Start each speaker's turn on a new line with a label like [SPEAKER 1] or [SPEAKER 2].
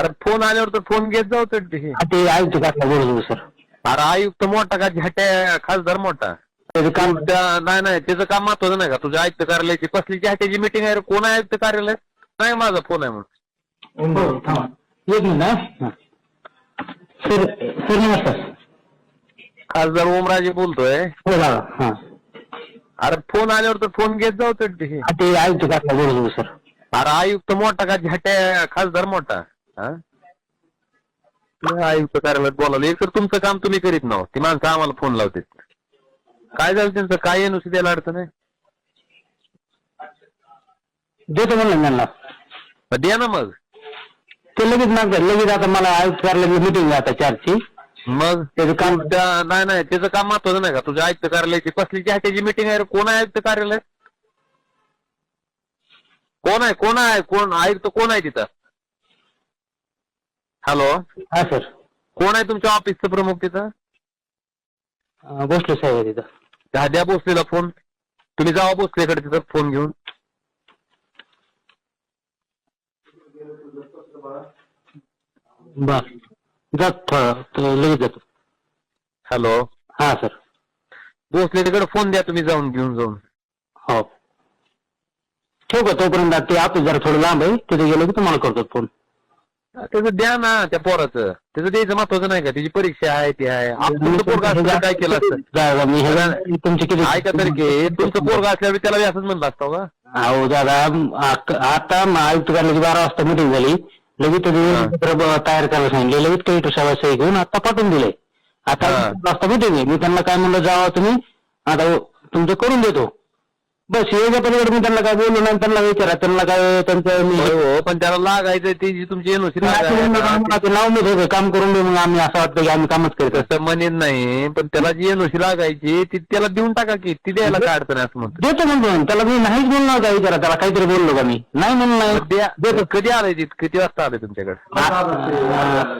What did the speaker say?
[SPEAKER 1] अरे फ़ोन आल्यावर तर फ़ोन घेत जाऊ तर ते.
[SPEAKER 2] ते आयुक्त काका सर?
[SPEAKER 1] अरे आयुक्त मोठा का झ्याट्या खासदार मोठा?
[SPEAKER 2] त्याचं काम
[SPEAKER 1] त्या- नाही नाही त्याचं काम महत्वाचं नाही का? तुझ्या आयुक्त कार्यालयाची कसली झ्याट्याची मिटिंग आहे रे? कोण आहे आयुक्त कार्यालय? नाही माझा फ़ोन आहे म्हणून.
[SPEAKER 2] हो, थांबा. एक मिनिट हा. सर सर नमस्कार.
[SPEAKER 1] खासदार ओमराजे बोलतोय.
[SPEAKER 2] हो दादा हा.
[SPEAKER 1] अरे फ़ोन आल्यावर तर फ़ोन घेत जाऊ तर ते.
[SPEAKER 2] ते आयुक्त काका सर?
[SPEAKER 1] अरे आयुक्त मोठा का झ्याट्या खासदार मोठा? हा? आयुक्त कार्यालयात बोलावलं. एक तर तुमचं काम तुम्ही करीत नाहो ती माणसं आम्हाला फोन लावतात. काय झालं त्यांचं? काय नुसती द्यायला अडचण आहे?
[SPEAKER 2] देतो म्हणलं त्यांना.
[SPEAKER 1] मग द्या ना मग.
[SPEAKER 2] ते लगेच मागतात. लगेच आता मला आयुक्त कार्यालयाची मिटिंग आहे आता चारची.
[SPEAKER 1] मग?
[SPEAKER 2] त्याचं काम
[SPEAKER 1] त्या- नाही नाही. त्याचं काम महत्वाचं नाही का? तुझ्या आयुक्त कार्यालयाची कसली त्याची मिटिंग आहे रे? कोण आहे आयुक्त कार्यालय कोण आहे? कोण आहे? कोण? आयुक्त कोण आहे तिथं? हॅलो
[SPEAKER 2] हा सर
[SPEAKER 1] कोण आहे तुमच्या ऑफिसचं प्रमुख तिथं?
[SPEAKER 2] अं, भोसले साहेब आहे तिथं.
[SPEAKER 1] द्या भोसलेला फ़ोन तुम्ही जावा भोसलेकडे तिथं फ़ोन घेऊन.
[SPEAKER 2] बर. जात थोडं तो लगेच जातो.
[SPEAKER 1] हॅलो
[SPEAKER 2] हा सर
[SPEAKER 1] भोसलेकडे फ़ोन द्या तुम्ही जाऊन घेऊन जाऊन.
[SPEAKER 2] हो. ठेवू का तोपर्यंत? ते आपण जरा थोडं लांब आहे. तिथे गेलो की तुम्हाला करतो फ़ोन
[SPEAKER 1] त्याचं द्या ना त्या पोराचं. त्याचं द्यायचं महत्वाचं नाही का? त्याची परीक्षा आहे ती आहे. तुमचं पोरगा असतं तर काय केलं असतं?
[SPEAKER 2] दादा मी हे तुमचे किती
[SPEAKER 1] ऐका तरी घे तुमचं पोरगा असल्यावर त्याला बी असंच म्हणलं असतं का?
[SPEAKER 2] अहो दादा आक- आता आयुक्त कार्यालयाची बारा वाजता मिटिंग झाली लगेच ते पत्र ब- तयार करायला सांगितले. लगेच काही सभा सही घेऊन आता पाठवून दिले. आता
[SPEAKER 1] हा.
[SPEAKER 2] वाजता मिटिंग आहे. मी त्यांना काय म्हणलं जावा तुम्ही. आता तुमचं करून देतो. बस याच्या पलीकडे मी त्यांना काय बोललो नाही त्यांना विचारा त्यांना काय त्यांचं मी
[SPEAKER 1] होय हो पण त्याला लागायचं ती जी तुमची एनओसी
[SPEAKER 2] ते नाव मी काम करून दे मग आम्ही असं वाटतं की आम्ही कामच करतो
[SPEAKER 1] तसं म्हणेन नाही पण त्याला जी एनओसी लागायची ती त्याला देऊन टाका की ती द्यायला काय अडचण आहे असं म्हणतो
[SPEAKER 2] देतो म्हणतो त्याला मी नाहीच बोललो होता विचारा त्याला काहीतरी बोललो का मी? नाही म्हणून नाही.
[SPEAKER 1] कधी आलंय ती किती वाजता आले तुमच्याकडे?